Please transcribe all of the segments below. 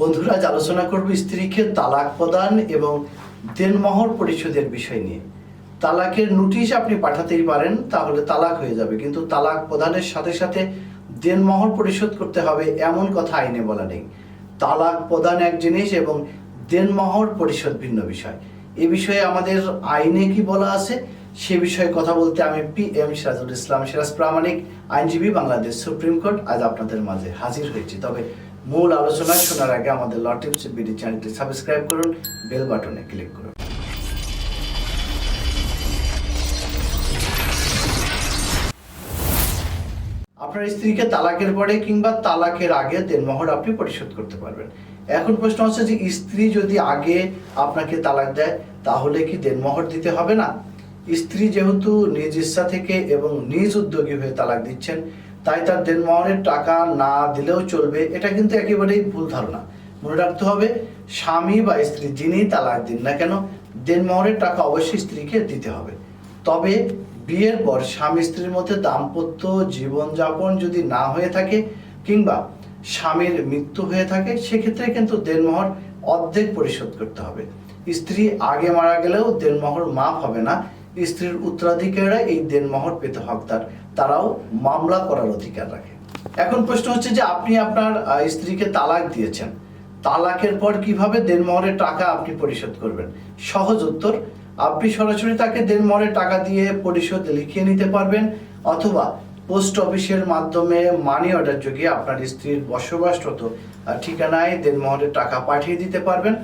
বন্ধুরা, আজ আলোচনা করব স্ত্রীকে তালাক প্রদান এবং দেনমোহর পরিশোধের বিষয় নিয়ে। তালাকের নোটিশ আপনি পাঠাতেই পারেন, তাহলে তালাক হয়ে যাবে। কিন্তু তালাক প্রদানের সাথে সাথে দেনমোহর পরিশোধ করতে হবে এমন কথা আইনে বলা নেই। তালাক প্রদান এক জিনিস এবং দেনমোহর পরিশোধ ভিন্ন বিষয়। এ বিষয়ে আমাদের আইনে কি বলা আছে? সে বিষয়ে কথা বলতে আমি পি এম সিরাজুল ইসলাম সিরাজ প্রামাণিক, আইনজীবী, বাংলাদেশ সুপ্রিম কোর্ট। আজ আপনাদের মাঝে হাজির হয়েছি। তবে মূল আলোচনা শোনার আগে আমাদের ল টিপস বিডি চ্যানেলটি সাবস্ক্রাইব করুন, বেল বাটনে ক্লিক করুন। আপনার স্ত্রীকে তালাকের পরে কিংবা তালাকের আগে দেনমোহর আপনি পরিশোধ করতে পারবেন। এখন প্রশ্ন হচ্ছে যে, স্ত্রী যদি আগে আপনাকে তালাক দেয়, তাহলে কি দেনমোহর দিতে হবে না? স্ত্রী যেহেতু নিজ ইচ্ছা থেকে এবং নিজ উদ্যোগী হয়ে তালাক দিচ্ছেন তাই তার দেনমোহরের টাকা না দিলেও চলবে, এটা কিন্তু একেবারেই ভুল ধারণা। মনে রাখতে হবে, স্বামী বা স্ত্রী যিনি তালাক দিন না কেন দেনমোহরের টাকা অবশ্যই স্ত্রীকে দিতে হবে। তবে বিয়ের পর স্বামী স্ত্রীর মধ্যে দাম্পত্য জীবনযাপন যদি না হয়ে থাকে কিংবা স্বামীর মৃত্যু হয়ে থাকে, সেক্ষেত্রে কিন্তু দেনমোহর অর্ধেক পরিশোধ করতে হবে। স্ত্রী আগে মারা গেলেও দেনমোহর মাফ হবে না স্ত্রীর উত্তরাধিকারীরা এই দেনমোহর পেতে হকদার। তারাও মামলা করার অধিকার রাখে। এখন প্রশ্ন হচ্ছে যে আপনি আপনার স্ত্রীকে তালাক দিয়েছেন। তালাকের পর কীভাবে দেনমোহরের টাকা আপনি পরিশোধ করবেন? সহজ উত্তর, আপনি সরাসরি তাকে দেনমোহরের টাকা দিয়ে পরিশোধ লিখিয়ে নিতে পারবেন অথবা পোস্ট অফিসের মাধ্যমে মানি অর্ডার যোগে আপনার স্ত্রীর বসবাসরত ঠিকানায় দেনমোহরের টাকা পাঠিয়ে দিতে পারবেন।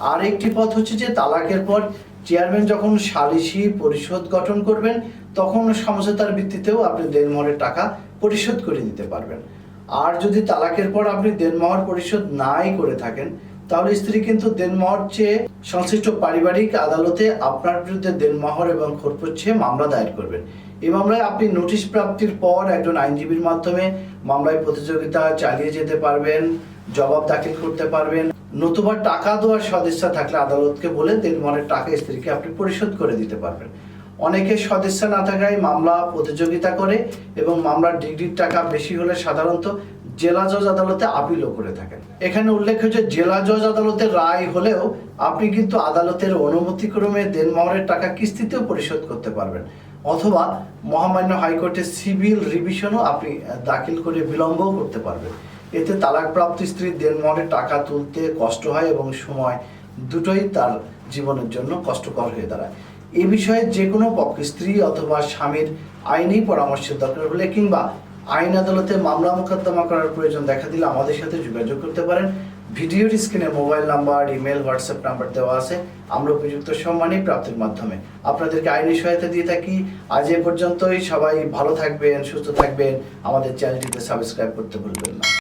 আর একটি পথ হচ্ছে যে তালাকের পর চেয়ারম্যান যখন সালিসি পরিষদ গঠন করবেন, তখন সমঝোতার ভিত্তিতেও আপনি দেনমোহরের টাকা পরিশোধ করে দিতে পারবেন। আর যদি তালাকের পর আপনি দেনমোহর পরিশোধ নাই করে থাকেন তাহলে স্ত্রী কিন্তু দেনমোহর চেয়ে সংশ্লিষ্ট পারিবারিক আদালতে আপনার বিরুদ্ধে দেনমোহর এবং খরপোশ চেয়ে মামলা দায়ের করবেন। এই মামলায় আপনি নোটিশ প্রাপ্তির পর একজন আইনজীবীর মাধ্যমে মামলায় প্রতিযোগিতা চালিয়ে যেতে পারবেন, জবাব দাখিল করতে পারবেন। নতুবা টাকা দেওয়ার সদিচ্ছা থাকলে আদালতকে বলে দেনমোহরের টাকা স্ত্রীকে আপনি পরিশোধ করে দিতে পারবেন। অনেকে সদস্য না থাকায় মামলা প্রতিযোগিতা করে এবং মামলার ডিগ্রির টাকা বেশি হলে সাধারণত জেলা জজ আদালতে আপিলও করে থাকেন। এখানে উল্লেখ হয়েছে, জেলা জজ আদালতের রায় হলেও আপনি কিন্তু আদালতের অনুমতিক্রমে দেনমোহরের টাকা কিস্তিতেও পরিশোধ করতে পারবেন। অথবা মহামান্য হাইকোর্টে সিভিল রিভিশনও আপনি দাখিল করে বিলম্বও করতে পারবেন। এতে তালাকপ্রাপ্ত স্ত্রীর দেনমোহরের টাকা তুলতে কষ্ট হয় এবং সময় দুটোই তার জীবনের জন্য কষ্টকর হয়ে দাঁড়ায়। এ বিষয়ে যে কোনো পক্ষ স্ত্রী অথবা স্বামীর আইনি পরামর্শের দরকার হলে কিংবা আইন আদালতে মামলা মোকদ্দমা করার প্রয়োজন দেখা দিলে আমাদের সাথে যোগাযোগ করতে পারেন। ভিডিওর স্ক্রিনে mobile number, email, WhatsApp number দেওয়া আছে। আমরা উপযুক্ত সম্মানই প্রাপ্তির মাধ্যমে। আপনাদেরকে আইনি সহায়তা দিয়ে থাকি। আজ এ পর্যন্তই। সবাই ভালো থাকবেন, সুস্থ থাকবেন। আমাদের চ্যানেলটিতে সাবস্ক্রাইব করতে ভুলবেন না।